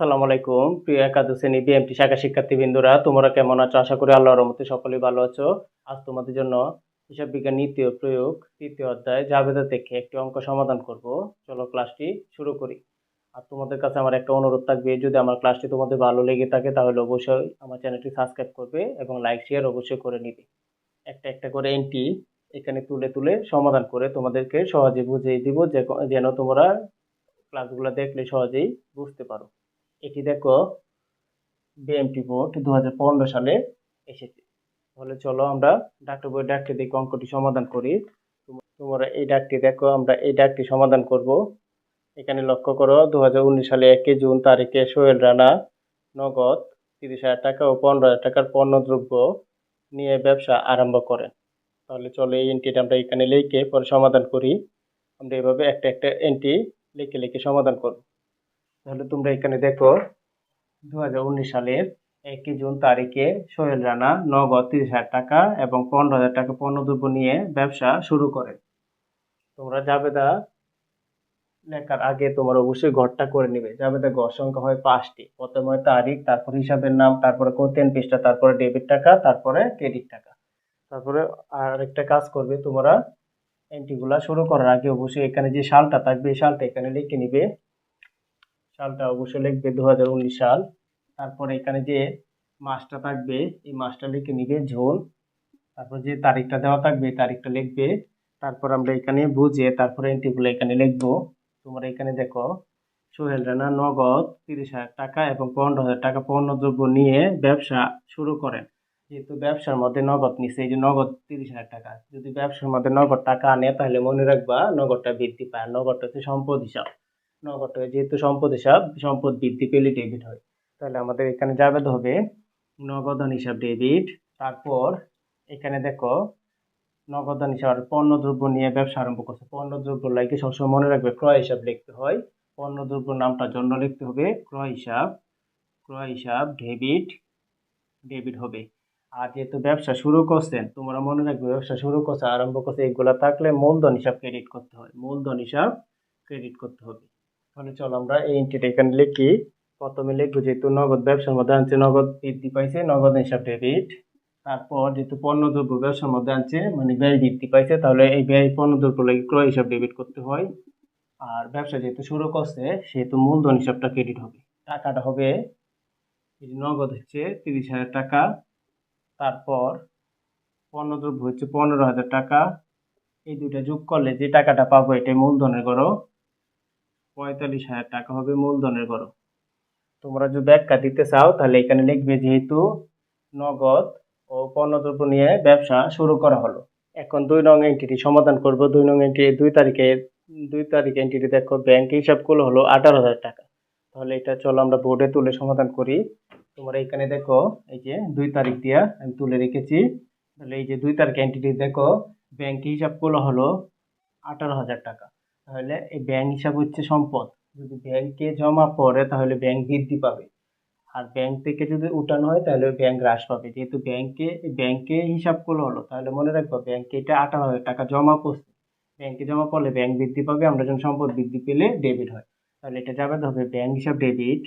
আসসালামু আলাইকুম। প্রিয় একাদশ শ্রেণি বিএমটি শাখা শিক্ষার্থীবৃন্দরা তোমরা কেমন আছো? আশা করি আল্লাহর রহমতে সকলেই ভালো আছো। আজ তোমাদের জন্য হিসাব বিজ্ঞান নীতি ও প্রয়োগ তৃতীয় অধ্যায় জাবেদা থেকে একটি অঙ্ক সমাধান করব। চলো ক্লাসটি শুরু করি। আর তোমাদের কাছে আমার একটা অনুরোধ থাকবে, যদি আমার ক্লাসটি তোমাদের ভালো লেগে থাকে, তাহলে অবশ্যই আমার চ্যানেলটি সাবস্ক্রাইব করবে এবং লাইক, শেয়ার অবশ্যই করে নিবে। একটা একটা করে এন্ট্রি এখানে তুলে তুলে সমাধান করে তোমাদেরকে সহজে বুঝিয়ে দিব যেন তোমরা ক্লাসগুলো দেখলে সহজেই বুঝতে পারো। এটি দেখো বিএমটি বোর্ড দু হাজার পনেরো সালে এসেছে। তাহলে চলো আমরা ডাক্তার বই, ডাকটি দেখে অঙ্কটি সমাধান করি। তোমরা এই ডাকটি দেখো, আমরা এই ডাকটি সমাধান করব। এখানে লক্ষ্য করো দু হাজার উনিশ সালে একই জুন তারিখে সোহেল রানা নগদ তিরিশ হাজার টাকা ও পনেরো হাজার টাকার পণ্যদ্রব্য নিয়ে ব্যবসা আরম্ভ করেন। তাহলে চলো এই এন্ট্রিটা আমরা এখানে লিখে পরে সমাধান করি। আমরা এভাবে একটা একটা এন্ট্রি লিখে লিখে সমাধান করব। তাহলে তোমরা এখানে দেখো দু হাজার উনিশ সালের একই জুন তারিখে সোহেল রানা নগদ তিরিশ হাজার টাকা এবং পনেরো হাজার টাকা পণ্যদ্রব্য নিয়ে ব্যবসা শুরু করেন তোমরা জাবেদা লেখার আগে তোমরা অবশ্যই ঘরটা করে নিবে। জাবেদা ঘর সংখ্যা হয় পাঁচটি। প্রথমে হয় তারিখ, তারপর হিসাবের নাম, তারপরে কোতেন পৃষ্ঠা তারপরে ডেবিট টাকা, তারপরে ক্রেডিট টাকা। তারপরে আরেকটা কাজ করবে তোমরা এন্ট্রিগুলা শুরু করার আগে অবশ্যই এখানে যে সালটা থাকবে সালটা এখানে লিখে নিবে। সালটা অবশ্যই লিখবে দু হাজার উনিশ সাল। তারপরে এখানে যে মাসটা থাকবে, এই মাসটা লিখে নিবে ঝোল তারপর যে তারিখটা দেওয়া থাকবে তারিখটা লিখবে। তারপর আমরা এখানে বুঝে তারপরে এন্ট্রিগুলো এখানে লিখব। তোমরা এখানে দেখো, সোহেল রানা নগদ তিরিশ হাজার টাকা এবং পনেরো হাজার টাকা পণ্যদ্রব্য নিয়ে ব্যবসা শুরু করেন। যেহেতু ব্যবসার মধ্যে নগদ নিচ্ছে এই যে নগদ তিরিশ হাজার টাকা। যদি ব্যবসার মধ্যে নগদ টাকা আনে, তাহলে মনে রাখবা নগদটা বৃদ্ধি পায়, নগদটা হচ্ছে সম্পদ হিসাব। নগদ হয়ে। যেহেতু সম্পদ হিসাব, সম্পদ বৃদ্ধি পেলে ডেবিট হয়। তাহলে আমাদের এখানে যাবে হবে নগদান হিসাব ডেবিট তারপর এখানে দেখো, নগদান হিসাব পণ্য দ্রব্য নিয়ে ব্যবসা আরম্ভ করছে। পণ্য দ্রব্য লাগে সবসময় মনে রাখবে, ক্রয় হিসাব লিখতে হয়। পণ্যদ্রব্য নামটার জন্য লিখতে হবে, ক্রয় হিসাব ক্রয় হিসাব ডেবিট ডেবিট হবে। আর যেহেতু ব্যবসা শুরু করছেন তোমরা মনে রাখবে ব্যবসা শুরু করছে, আরম্ভ করছে, এগুলা থাকলে মূলধন হিসাব ক্রেডিট করতে হয়। মূলধন হিসাব ক্রেডিট করতে হবে। তাহলে চলো, আমরা এই এন্ট্রিটা এখানে লিখি। প্রথমে লিখব যেহেতু নগদ ব্যবসার মধ্যে আনছে, নগদ বৃদ্ধি পাইছে, নগদ হিসাব ডেবিট তারপর যেহেতু পণ্যদ্রব্য ব্যবসার মধ্যে আনছে মানে ব্যয় বৃদ্ধি পাইছে, তাহলে এই ব্যয় পণ্যদ্রব্য লাগে ক্রয় হিসাব ডেবিট করতে হয়। আর ব্যবসা যেহেতু শুরু করছে, সেহেতু মূলধন হিসাবটা ক্রেডিট হবে। টাকাটা হবে নগদ হচ্ছে তিরিশ হাজার টাকা। তারপর পণ্যদ্রব্য হচ্ছে পনেরো হাজার টাকা। এই দুইটা যোগ করলে যে টাকাটা পাবো এটা মূলধনের গড়ো। পঁয়তাল্লিশ হাজার টাকা হবে মূলধনের গড়ো তোমরা যদি ব্যাখ্যা দিতে চাও, তাহলে এখানে লিখবে যেহেতু নগদ ও পণ্যদ্রব্য নিয়ে ব্যবসা শুরু করা হলো। এখন দুই নং এন্ট্রিটি সমাধান করব। দুই নং এন্ট্রি দুই তারিখে, দুই তারিখ এন্ট্রিটি দেখো ব্যাংক হিসাব করলে হলো আঠারো হাজার টাকা। তাহলে এটা চলো আমরা বোর্ডে তুলে সমাধান করি। তোমরা এখানে দেখো, এই যে দুই তারিখ দিয়া আমি তুলে রেখেছি। তাহলে এই যে দুই তারিখ এন্ট্রিটি দেখো ব্যাংক হিসাব করলে হলো আঠারো হাজার টাকা। তাহলে এই ব্যাংক হিসাব হচ্ছে সম্পদ। যদি ব্যাংকে জমা পড়ে, তাহলে ব্যাংক বৃদ্ধি পাবে। আর ব্যাংক থেকে যদি উঠানো হয়, তাহলে ব্যাংক হ্রাস পাবে। যেহেতু ব্যাংকে ব্যাংকে হিসাব করলে হলো, তাহলে মনে রাখব ব্যাংকে এটা আঠারো হাজার টাকা জমা করছে। ব্যাংকে জমা পড়লে ব্যাংক বৃদ্ধি পাবে, আমরা যখন সম্পদ বৃদ্ধি পেলে ডেবিট হয়। তাহলে এটা যাবে হবে ব্যাংক হিসাব ডেবিট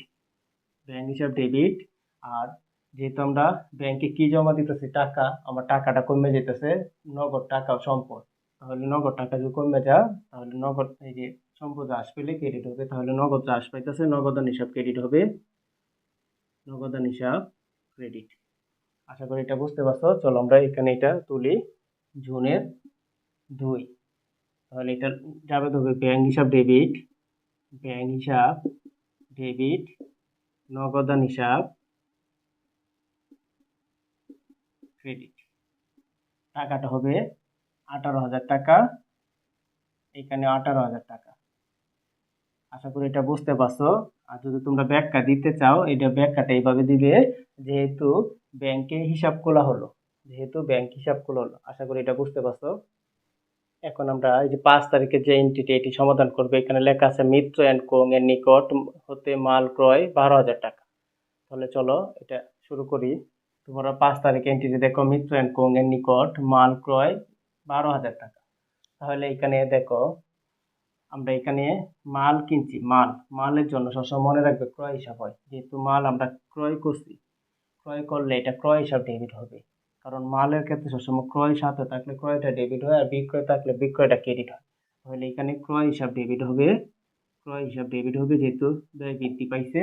ব্যাংক হিসাব ডেবিট আর যেহেতু আমরা ব্যাংকে কি জমা দিতেছি? টাকা। আমার টাকাটা কমে যেতেছে, নগদ টাকা সম্পদ। তাহলে নগদ টাকা যদি কমে যা, তাহলে নগদ এই যে সম্পদ হ্রাস পেলে ক্রেডিট হবে, তাহলে নগদ হ্রাস পাইতেছে, নগদান হিসাব ক্রেডিট হবে। নগদান হিসাব ক্রেডিট আশা করি এটা বুঝতে পারছ। চলো আমরা এখানে এটা তুলি, জুনের দুই। তাহলে এটা যাবে হবে ব্যাংক হিসাব ডেবিট ব্যাংক হিসাব ডেবিট নগদান হিসাব ক্রেডিট টাকাটা হবে আঠারো হাজার টাকা। এখানে আঠারো হাজার টাকা। আশা করি এটা বুঝতে পারছ। আর যদি তোমরা ব্যাখ্যা দিতে চাও, এটা ব্যাখ্যাটা এইভাবে দিবে, যেহেতু ব্যাংকে হিসাব খোলা হলো। যেহেতু ব্যাংক হিসাব খোলা হলো। আশা করি এটা বুঝতে পারছ। এখন আমরা এই যে পাঁচ তারিখে যে এন্ট্রিটি এটি সমাধান করবে, এখানে লেখা আছে মিত্র অ্যান্ড কোং এর নিকট হতে মাল ক্রয় বারো হাজার টাকা। তাহলে চলো এটা শুরু করি। তোমরা পাঁচ তারিখে এন্ট্রিটি দেখো, মিত্র অ্যান্ড কোং এর নিকট মাল ক্রয় বারো হাজার টাকা। তাহলে এখানে দেখো, আমরা এখানে মাল কিনছি, মাল, মালের জন্য সবসময় মনে রাখবে ক্রয় হিসাব হয়। যেহেতু মাল আমরা ক্রয় করছি, ক্রয় করলে এটা ক্রয় হিসাব ডেবিট হবে। কারণ মালের ক্ষেত্রে সবসময় ক্রয় সাথে থাকলে ক্রয়টা ডেবিট হয় আর বিক্রয় থাকলে বিক্রয়টা ক্রেডিট হয়। তাহলে এখানে ক্রয় হিসাব ডেবিট হবে, ক্রয় হিসাব ডেবিট হবে যেহেতু ব্যয় বৃদ্ধি পাইছে।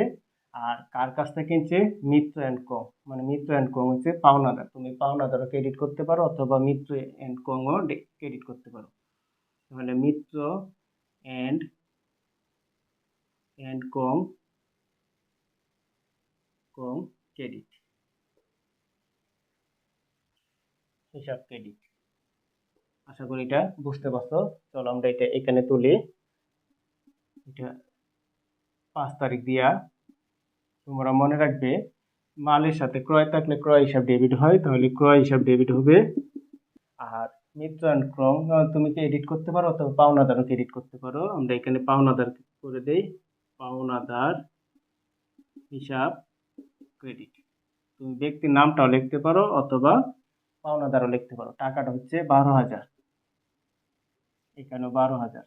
আর কার কাছ থেকে কিনছে? Mitra and co. মানে মিত্র অ্যান্ড কং হচ্ছে পাওনাদার। তুমি পাওনাদারও ক্রেডিট করতে পারো অথবা মিত্র অ্যান্ড কংও ক্রেডিট করতে পারো। তাহলে Mitra and and co co credit হিসাব ক্রেডিট আশা করি এটা বুঝতে পারছ। চলো আমরা এটা এখানে তুলি। এটা পাঁচ তারিখ দিয়া তোমরা মনে রাখবে, মালের সাথে ক্রয় থাকলে ক্রয় হিসাব ডেবিট হয়, তাহলে ক্রয় হিসাব ডেবিট হবে। আর মিত্র অ্যান্ড ক্রম তুমি কি এডিট করতে পারো অথবা পাওনাদারও এডিট করতে পারো? আমরা এখানে পাওনাদার করে দেই। পাওনাদার হিসাব ক্রেডিট তুমি ব্যক্তির নামটাও লিখতে পারো অথবা পাওনাদারও লিখতে পারো। টাকাটা হচ্ছে বারো হাজার। এখানেও বারো হাজার।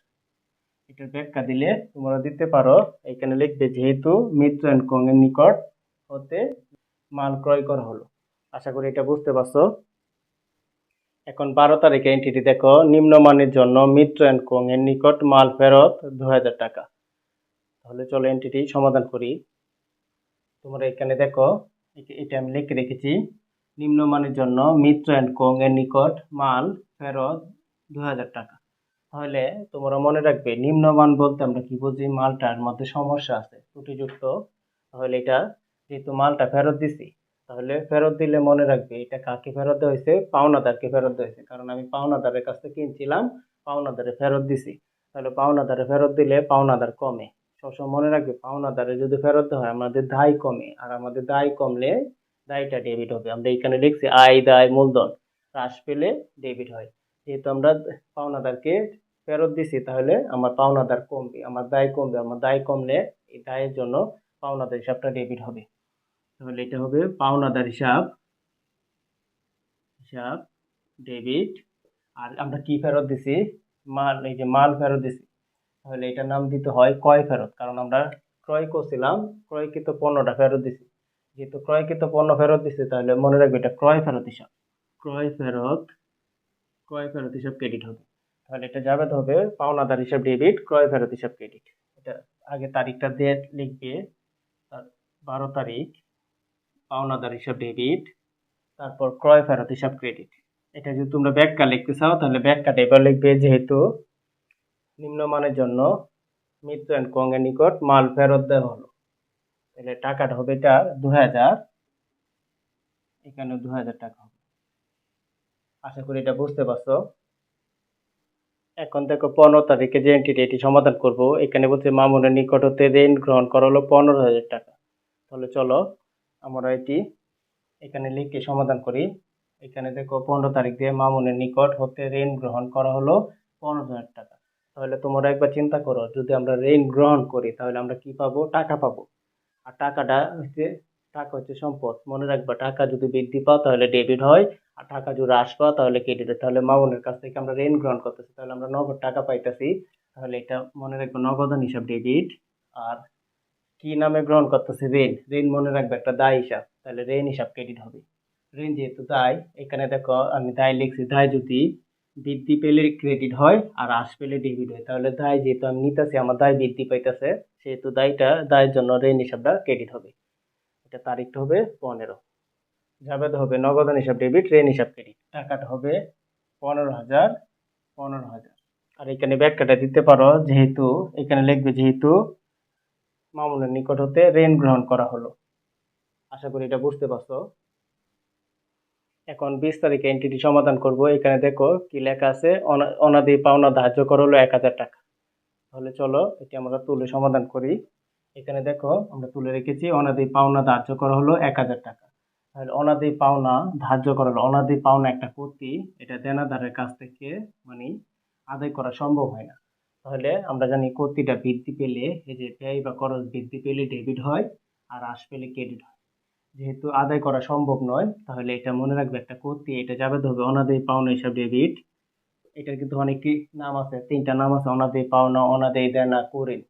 এটার ব্যাখ্যা দিলে তোমরা দিতে পারো। এখানে লিখবে, যেহেতু মিত্র অ্যান্ড কং এর নিকট হতে মাল ক্রয় করা হলো। আশা করি এটা বুঝতে পারছ। এখন বারো তারিখে এন্ট্রিটি দেখো। নিম্নমানের জন্য মিত্র অ্যান্ড কং এর নিকট মাল ফেরত দু হাজার টাকা। তাহলে চলো এন্ট্রিটি সমাধান করি। তোমরা এখানে দেখো এটা আমি লিখে রেখেছি। নিম্নমানের জন্য মিত্র অ্যান্ড কং এর নিকট মাল ফেরত দু হাজার টাকা। তাহলে তোমরা মনে রাখবে, নিম্নমান বলতে আমরা কি বুঝি? মালটার মধ্যে সমস্যা আছে, ত্রুটিযুক্ত। তাহলে এটা, যেহেতু মালটা ফেরত দিছি, তাহলে ফেরত দিলে মনে রাখবে এটা কাকে ফেরত দেওয়া হয়েছে? পাওনাদারকে ফেরত দেওয়া হয়েছে। কারণ আমি পাওনাদারের কাছ থেকে কিনছিলাম, পাওনাদারে ফেরত দিছি। তাহলে পাওনাদারে ফেরত দিলে পাওনাদার কমে। সবসময় মনে রাখবে, পাওনাদারে যদি ফেরত হয়, আমাদের দায় কমে। আর আমাদের দায় কমলে দায়টা ডেবিট হবে। আমরা এখানে লিখছি, আয়, দায়, মূলধন। হ্রাস পেলে ডেবিট হয়। যেহেতু আমরা পাওনাদারকে ফেরত দিছি, তাহলে আমার পাওনাদার কমবে, আমার দায় কমবে, আমার দায় কমলে এই দায়ের জন্য পাওনাদার হিসাবটা ডেবিট হবে। তাহলে এটা হবে পাওনাদার হিসাব হিসাব ডেবিট আর আমরা কি ফেরত দিছি? মাল, এই যে মাল ফেরত দিছি। তাহলে এটা নাম দিতে হয় ক্রয় ফেরত, কারণ আমরা ক্রয় করছিলাম, ক্রয়কৃত পণ্যটা ফেরত দিছি। যেহেতু ক্রয়কৃত পণ্য ফেরত দিছি, তাহলে মনে রাখবে এটা ক্রয় ফেরত হিসাব। ক্রয় ফেরত ক্রয় ফেরত হিসাব ক্রেডিট হবে। তাহলে এটা যাবে হবে পাওনাদার হিসাব ডেবিট ক্রয় ফেরত হিসাব ক্রেডিট এটা আগে তারিখটা দিয়ে লিখবে বারো তারিখ পাওনাদার হিসাব ডেবিট তারপর ক্রয় ফেরত হিসাব ক্রেডিট এটা যদি তোমরা ব্যাখ্যা লিখতে চাও, তাহলে ব্যাখ্যাটা এবার লিখবে যেহেতু নিম্নমানের জন্য মিত্র অ্যান্ড কং এর নিকট মাল ফেরত দেওয়া হলো। তাহলে টাকাটা হবে এটা দু হাজার এখানে দু হাজার টাকা হবে। আশা করি এটা বুঝতে পারছ। এখন দেখো পনেরো তারিখে যে এন্ট্রিটি এটি সমাধান করব, এখানে বলছে মামুনের নিকট হতে ঋণ গ্রহণ করা হলো পনেরো হাজার টাকা। তাহলে চলো আমরা এটি এখানে লিখে সমাধান করি। এখানে দেখো পনেরো তারিখ দিয়ে মামুনের নিকট হতে ঋণ গ্রহণ করা হলো পনেরো হাজার টাকা। তাহলে তোমরা একবার চিন্তা করো, যদি আমরা ঋণ গ্রহণ করি তাহলে আমরা কি পাবো? টাকা পাবো। আর টাকাটা হচ্ছে টাকা হচ্ছে সম্পদ। মনে রাখবা, টাকা যদি বৃদ্ধি পাও তাহলে ডেবিট হয়, আর টাকা যদি হ্রাস পাও তাহলে ক্রেডিট হয়। তাহলে মামুনের কাছ থেকে আমরা ঋণ গ্রহণ করতেছি, তাহলে আমরা নগদ টাকা পাইতেছি। তাহলে এটা মনে রাখব নগদান হিসাব ডেবিট আর কি নামে গ্রহণ করতেছে ঋণ? ঋণ মনে রাখবে একটা দায় হিসাব, তাহলে ঋণ হিসাব ক্রেডিট হবে। ঋণ যেহেতু দায়, এখানে দেখো আমি দায় লিখছি, দায় যদি বৃদ্ধি পেলে ক্রেডিট হয়, আর হ্রাস পেলে ডেবিট হয়। তাহলে দায় যেহেতু আমি নিতেছি, আমার দায় বৃদ্ধি পাইতেছে, সেহেতু দায়টা, দায়ের জন্য ঋণ হিসাবটা ক্রেডিট হবে। এটা তারিখটা হবে পনেরো। যাবে হবে নগদান হিসাব ডেবিট ঋণ হিসাব ক্রেডিট টাকাটা হবে পনেরো হাজার পনেরো হাজার। আর এখানে ব্যাখ্যাটা দিতে পারো, যেহেতু এখানে লিখবে যেহেতু মামুনের নিকট হতে ঋণ গ্রহণ করা হলো। আশা করি এটা বুঝতে পারছ। এখন বিশ তারিখে এন্ট্রিটি সমাধান করব। এখানে দেখো কি লেখা আছে, অনা- অনাদি পাওনা ধার্য করা হলো এক হাজার টাকা। তাহলে চলো এটি আমরা তুলে সমাধান করি। এখানে দেখো, আমরা তুলে রেখেছি, অনাদি পাওনা ধার্য করা হলো এক হাজার টাকা। তাহলে অনাদি পাওনা ধার্য করা হলো। অনাদি পাওনা একটা ক্ষতি এটা দেনাদারের কাছ থেকে মানে আদায় করা সম্ভব হয় না। তাহলে আমরা জানি ক্ষতিটা বৃদ্ধি পেলে, এই যে ব্যয় বা খরচ বৃদ্ধি পেলে ডেবিট হয়, আর হ্রাস পেলে ক্রেডিট হয়। যেহেতু আদায় করা সম্ভব নয়, তাহলে এটা মনে রাখবে একটা ক্ষতি এটা যাবে তো হবে অনাদায়ী পাওনা হিসাব ডেবিট এটার কিন্তু অনেকটি নাম আছে, তিনটা নাম আছে, অনাদি পাওনা, অনাদি দেনা কুরিন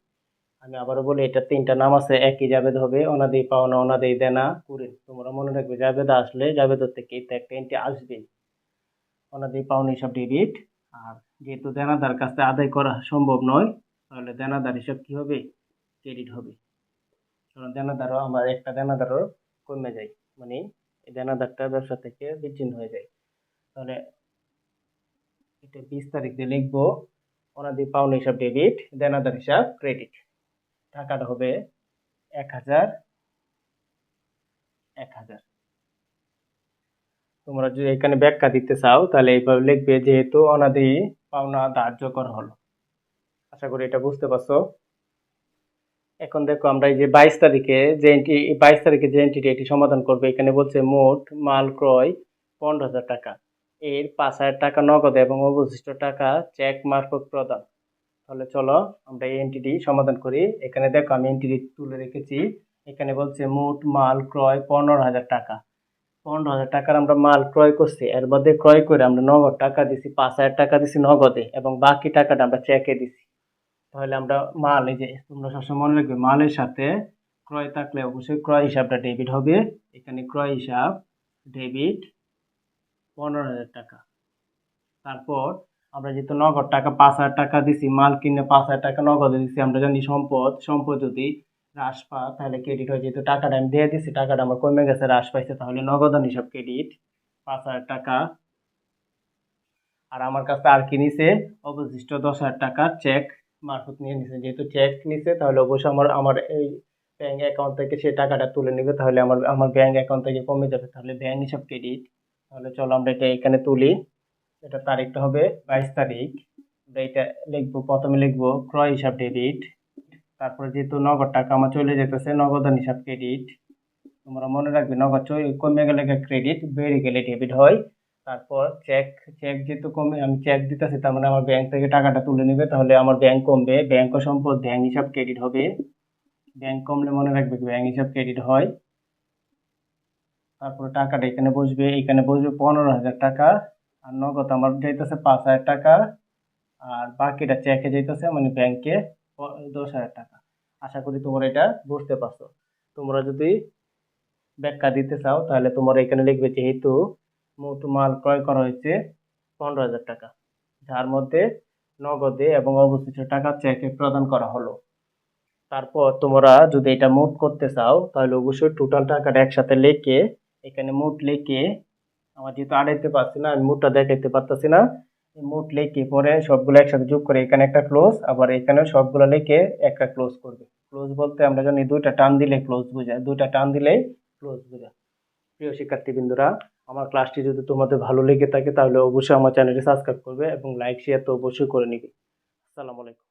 আমি আবারও বলি, এটা তিনটা নাম আছে, একই জাবেদ হবে অনাদি পাওনা অনাদি দেনা কুরিন তোমরা মনে রাখবে, জাবেদ আসলে জাবেদের থেকে এটা একটা এন্ট্রি আসবে অনাদি পাওনা হিসাব ডেবিট আর যেহেতু দেনাদার কাছে আদায় করা সম্ভব নয়, তাহলে দেনাদার হিসাব কি হবে? ক্রেডিট হবে। কারণ দেনাদারও আমার, একটা দেনাদারও কমে যায়। মানে এই দেনাদারটা ব্যবসা থেকে বিচ্ছিন্ন হয়ে যায়। তাহলে এটা বিশ তারিখ দিয়ে লিখব অনাদি পাওনা হিসাব ডেবিট দেনাদার হিসাব ক্রেডিট টাকাটা হবে এক হাজার এক হাজার। তোমরা যদি এখানে ব্যাখ্যা দিতে চাও, তাহলে এইভাবে লিখবে যেহেতু অনাদি পাওনা ধার্য করা হলো। আশা করি এটা বুঝতে পারছ। এখন দেখো আমরা এই যে বাইশ তারিখে যে বাইশ তারিখে যে এন্ট্রিটি এটি সমাধান করবে, এখানে বলছে মোট মাল ক্রয় পনেরো হাজার টাকা। এর পাঁচ হাজার টাকা নগদ এবং অবশিষ্ট টাকা চেক মারফত প্রদান। তাহলে চলো আমরা এই এন্ট্রিটি সমাধান করি। এখানে দেখো আমি এন্ট্রিটি তুলে রেখেছি। এখানে বলছে মোট মাল ক্রয় পনেরো হাজার টাকা। পনেরো হাজার টাকার আমরা মাল ক্রয় করছি। এর মধ্যে ক্রয় করে আমরা নগদ টাকা দিছি, পাঁচ হাজার টাকা দিছি নগদে এবং বাকি টাকাটা আমরা চেকে দিছি। তাহলে আমরা মাল, এই যে তোমরা সবসময় মনে রাখবে, মালের সাথে ক্রয় থাকলে অবশ্যই ক্রয় হিসাবটা ডেবিট হবে। এখানে ক্রয় হিসাব ডেবিট পনেরো হাজার টাকা। তারপর আমরা যেহেতু নগদ টাকা, পাঁচ হাজার টাকা দিছি, মাল কিনে পাঁচ হাজার টাকা নগদে দিছি, আমরা জানি সম্পদ সম্পদ যদি হ্রাস পা তাহলে ক্রেডিট হয় যেহেতু টাকাটা আমি দিয়ে দিছি, টাকাটা আমার কমে গেছে, হ্রাস পাইছে, তাহলে নগদান হিসাব ক্রেডিট পাঁচ হাজার টাকা। আর আমার কাছে আর কি নিছে? অবশিষ্ট দশ হাজার টাকা চেক মারফত নিয়ে নিছে। যেহেতু চেক নিছে, তাহলে অবশ্যই আমার আমার এই ব্যাঙ্ক অ্যাকাউন্ট থেকে সে টাকাটা তুলে নেবে, তাহলে আমার আমার ব্যাঙ্ক অ্যাকাউন্ট থেকে কমে যাবে, তাহলে ব্যাঙ্ক হিসাব ক্রেডিট তাহলে চলো আমরা এটা এখানে তুলি। এটা তারিখটা হবে বাইশ তারিখ। এটা লিখব, প্রথমে লিখব ক্রয় হিসাব ডেবিট তারপরে যেহেতু নগদ টাকা আমার চলে যেতেছে, নগদান হিসাব ক্রেডিট তোমরা মনে রাখবে নগদ কমে গেলে ক্রেডিট বেড়ে গেলে ডেবিট হয়। তারপর চেক চেক যেহেতু কমে আমি চেক দিতেছি, তার মানে আমার ব্যাংক থেকে টাকাটা তুলে নেবে, তাহলে আমার ব্যাংক কমবে। ব্যাংক সম্পদ ব্যাংক হিসাব ক্রেডিট হবে। ব্যাংক কমলে মনে রাখবে ব্যাংক হিসাব ক্রেডিট হয়। তারপরে টাকাটা এখানে বসবে। এখানে বসবে পনেরো হাজার টাকা। আর নগদ আমার যাইতেছে পাঁচ হাজার টাকা, আর বাকিটা চেকে যাইতেছে মানে ব্যাংকে দশ হাজার টাকা। আশা করি তোমরা এটা বুঝতে পারছ। তোমরা যদি ব্যাখ্যা দিতে চাও, তাহলে তোমরা এখানে লিখবে যেহেতু মোট মাল ক্রয় করা হয়েছে পনেরো হাজার টাকা। যার মধ্যে নগদে এবং অবশিষ্ট টাকা চেকে প্রদান করা হলো। তারপর তোমরা যদি এটা মোট করতে চাও, তাহলে অবশ্যই টোটাল টাকাটা একসাথে লিখে, এখানে মোট লিখে আমার যেহেতু আড়াইতে পারছি না, আমি মোটটা দেখাইতে পারতেছি না। মোট লিখে পরে সবগুলো একসাথে যোগ করে এখানে একটা ক্লোজ আবার এখানে সবগুলো লিখে একটা ক্লোজ করবে। ক্লোজ বলতে আমরা জানি দুইটা টান দিলে ক্লোজ বোঝায়। দুইটা টান দিলেই ক্লোজ বোঝায়। প্রিয় শিক্ষার্থীবৃন্দরা, আমার ক্লাসটি যদি তোমাদের ভালো লেগে থাকে, তাহলে অবশ্যই আমার চ্যানেলটি সাবস্ক্রাইব করবে এবং লাইক শেয়ার তো অবশ্যই করে নিবে। আসসালামু আলাইকুম।